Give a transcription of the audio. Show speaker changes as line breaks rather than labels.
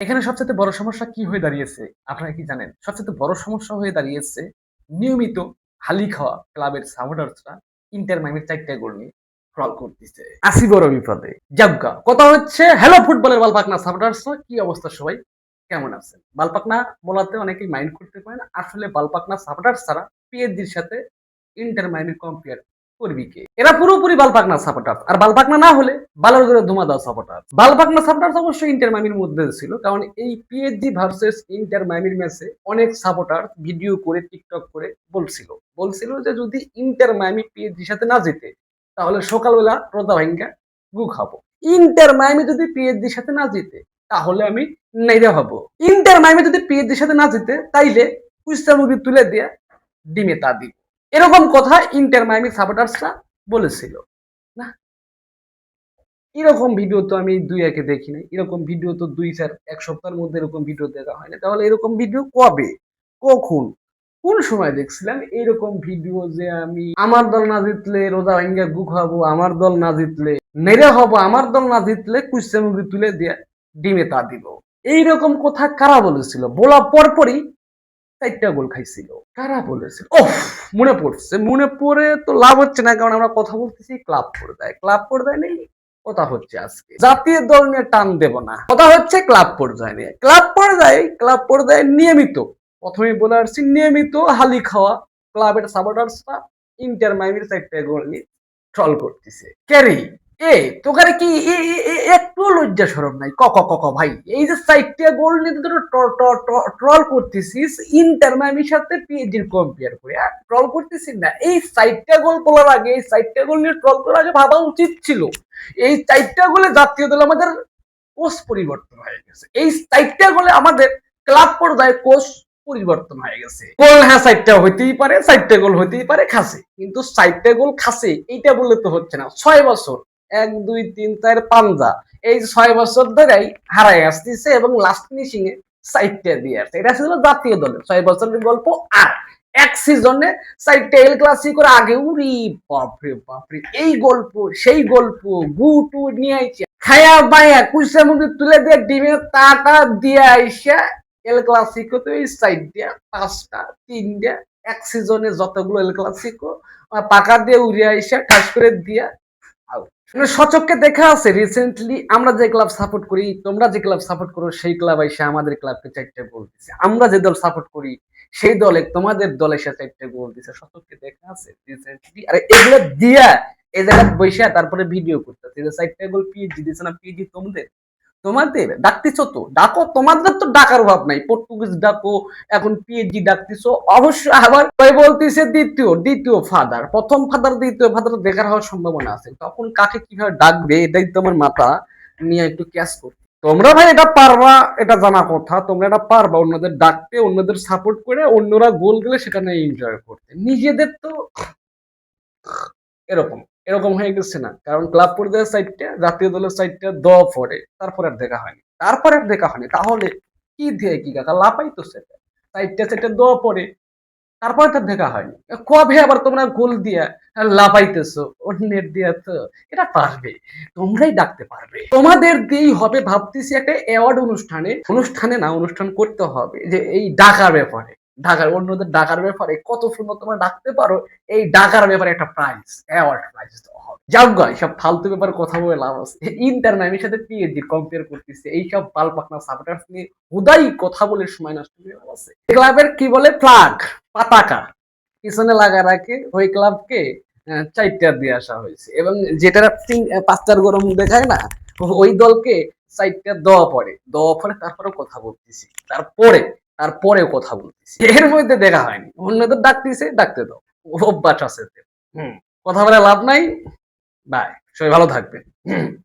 এখানে সবচেয়ে বড় সমস্যা কি হয়ে দাঁড়িয়েছে? আপনারা কি জানেন? সবচেয়ে বড় সমস্যা হয়ে দাঁড়িয়েছে নিয়মিত হালি খাওয়া ক্লাবের সাপোর্টার্সরা ইন্টার মাইমের চারটে গোল নিয়ে ট্রল করতেছে। আসি বড় বিপদে। যাবগা। কথা হচ্ছে হ্যালো ফুটবলের বালপাকনা সাপোর্টার্সরা কি অবস্থা সবাই? কেমন আছেন? বালপাকনা বলাতে অনেকেই মাইন্ড করতে পারেন। আসলে বালপাকনা সাপোর্টার্স ছাড়া পিএসজির সাথে ইন্টার মাইমের কম্পেয়ার করবি এরা পুরোপুরি বালপাকনা সাপোর্টার আর বালপাকনা না হলে বালার করে ধুমা দেওয়া সাপোর্টার বালপাকনা সাপোর্টার অবশ্যই ইন্টার মাইমির মধ্যে ছিল, কারণ এই পিএইচডি ভার্সেস ইন্টার মাইমির ম্যাচে অনেক সাপোর্টার ভিডিও করে টিকটক করে বলছিল। বলছিল যে যদি ইন্টার মাইমি পিএইচডির সাথে না যেতে তাহলে সকালবেলা রোদা ভাঙ্গা গু খাব। ইন্টার মাইমি যদি পিএইচডির সাথে না যেতে তাহলে আমি নেইরা হব। ইন্টার মাইমি যদি পিএইচডির সাথে না যেতে তাইলে কুস্তা মুরগি তুলে দিয়ে ডিমে তা দিব। এরকম কথা ইন্টার মাইমি সাপোর্টার্সরা বলেছিল, না? এরকম ভিডিও তো আমি দুই একে দেখি নাই, এরকম ভিডিও তো দুই চার, এক সপ্তাহের মধ্যে এরকম ভিডিও দেখা হয় না তাহলে এরকম ভিডিও কবে? কখন? কোন সময় দেখছিলাম এরকম ভিডিও যে আমি আমার দল না জিতলে রোজা ভাঙ্গা গু খাব, আমার দল না জিতলে নেড়ে হব আমার দল না জিতলে কুস্তা মুরগি তুলে দিয়ে ডিমে তা দিব? এইরকম কথা কারা বলেছিল? বলা পরপরই চারটা গোল খাইছিল। কারা বলেছিল ও মনে পড়ছে, মনে পড়ে তো লাভ হচ্ছে না, কারণ আমরা কথা বলতেছি ক্লাব পর্দায় ক্লাব পর্দায় নেই, কথা হচ্ছে আজকে। জাতীয় দল নিয়ে টান দেব না। কথা হচ্ছে ক্লাব পর্যায়ে নিয়ে ক্লাব পর্যায়ে ক্লাব পর্যায়ে নিয়মিত। প্রথমে বলে আসছি, নিয়মিত হালি খাওয়া। ক্লাবের সাপোর্টার্সরা ইন্টার মাইমির চারটা গোল নিয়ে ট্রল করতেছে। ক্যারি এ, তোকারে কি একটু লজ্জা সরব নাই? ক ক ক ভাই, এই যে সাইটটা গোল নিয়ে তোরা ট্রল করতেছিস ইন্টার মাইমির সাথে পিএইচডির কম্পেয়ার করে, আর ট্রল করতেছিস না। এই সাইটটা গোল বলার আগে, এই সাইটটা গোল নিয়ে ট্রল করার আগে ভাবা উচিত ছিল, এই চারটা গোলে জাতীয় দল আমাদের কোচ পরিবর্তন হয়ে গেছে। এই চারটা গোলে আমাদের ক্লাব পর্যায়ে কোচ পরিবর্তন হয়ে গেছে। গোল হ্যাঁ সাইডটা হইতেই পারে সাইডটা গোল হইতেই পারে, খাসে। কিন্তু সাইডটা গোল খাসে, এইটা বললে তো হচ্ছে না। ছয় বছর এক, দুই, তিন, চার পাঞ্জা এই ছয় বছর ধরেই হারাই আসতেছে এবং লাস্ট ফিনিশিং এ সাইডটা দিয়ে আসছে। এটা ছিল জাতীয় দলের ছয় বছরের গল্প আর এক সিজনে সাইডটা এল ক্লাসিকোর আগে উরি বাপরে বাপরে, এই গল্প, সেই গল্প গু টু নিয়ে আইছে। খায়া বায়া কুইসা মুখে তুলে দিয়ে ডিমে তাটা দিয়ে আইসা এল ক্লাসিকো তো এই সাইড দিয়া পাঁচটা, তিনটা, এক সিজনে যতগুলো এল ক্লাসিকো পাকা দিয়ে উড়ে আইসা, ঠাস করে দিয়া সচককে দেখা আছে রিসেন্টলি আমরা যে ক্লাব সাপোর্ট করি, তোমরা যে ক্লাব সাপোর্ট করো, সেই ক্লাব এসে আমাদের ক্লাবকে চারটে গোল দিছে। আমরা যে দল সাপোর্ট করি, সেই দলে তোমাদের দলে সে চারটে গোল দিছে। সচককে দেখা আছে রিসেন্টলি আরে এগুলো দিয়া এ জায়গায় বসে তারপরে ভিডিও করতেছে। চারটে গোল পিএইচডি দিছে না পিএইচডি তোমাদের? তোমাদের, ডাকতেছো তো। ডাকো, তোমাদের তো ডাকার অভাব নাই। পর্তুগিজ ডাকো, এখন পিএইচডি ডাকতেছো। অবশ্য আবার বলতেছে দ্বিতীয় দ্বিতীয় ফাদার প্রথম ফাদার দ্বিতীয় ফাদার দেখার হওয়ার সম্ভাবনা আছে। তখন কাকে কীভাবে ডাকবে, এটাই তোমার মাথা নিয়ে একটু ক্যাশ করতে তোমরা ভাই এটা পারবা, এটা জানা কথা। তোমরা এটা পারবা অন্যদের ডাকতে, অন্যদের সাপোর্ট করে, অন্যরা গোল গেলে সেটা নিয়ে এনজয় করতে। নিজেদের তো এরকম। এরকম হয়ে গেছে না। কারণ ক্লাব পর্যায়ের সাইডটা জাতীয় দলের সাইডটা দ পড়ে তারপর আর দেখা হয়নি। তারপর আর দেখা হয়নি। তাহলে কি দিয়ে কি কাকা? লাপাই তো সেটা। সাইডটা সেটা দ পড়ে তারপরে তার দেখা হয়নি। কবে আবার তোমরা গোল দিয়া লাপাইতেছো অন্যের দিয়া তো। এটা পারবে। তোমরাই ডাকতে পারবে। তোমাদের দিয়েই হবে, ভাবতেছি একটা অ্যাওয়ার্ড অনুষ্ঠানে। অনুষ্ঠানে না, অনুষ্ঠান করতে হবে। যে এই ডাকার ব্যাপারে। ঢাকার অন্যদের ডাকার ব্যাপারে কত সুন্দর তোমরা ডাকতে পারো, এই ডাকার ব্যাপারে একটা প্রাইজ অ্যাওয়ার্ড প্রাইজ দেওয়া যাও গা সব ফালতু ব্যাপারে কথা বলে লাভ আছে। ইন্টার নামের সাথে পিএইচডি কম্পেয়ার করতেছে, এইসব পাল পাকনা সাপোর্টার্স নিয়ে হুদাই কথা বলে সময় নষ্ট করে আছে। ক্লাবের কি বলে? ফ্লাগ পতাকা। পিছনে লাগা রাখে ওই ক্লাবকে চারটা দিয়ে আসা হয়েছে। এবং যেটা পাঁচটার গরম দেখায় না, ওই দলকে চারটা দেওয়া পড়ে। দেওয়া পরে তারপরে কথা বলতেছি। তারপরে তারপরেও কথা বলতেছি। এর মধ্যে দেখা হয়নি। অন্য অন্যদের ডাকতেছে ডাকতে দাও। অভ্যাস আছে হুম। কথা বলে লাভ নাই। বাই সবাই ভালো থাকবেন। হুম।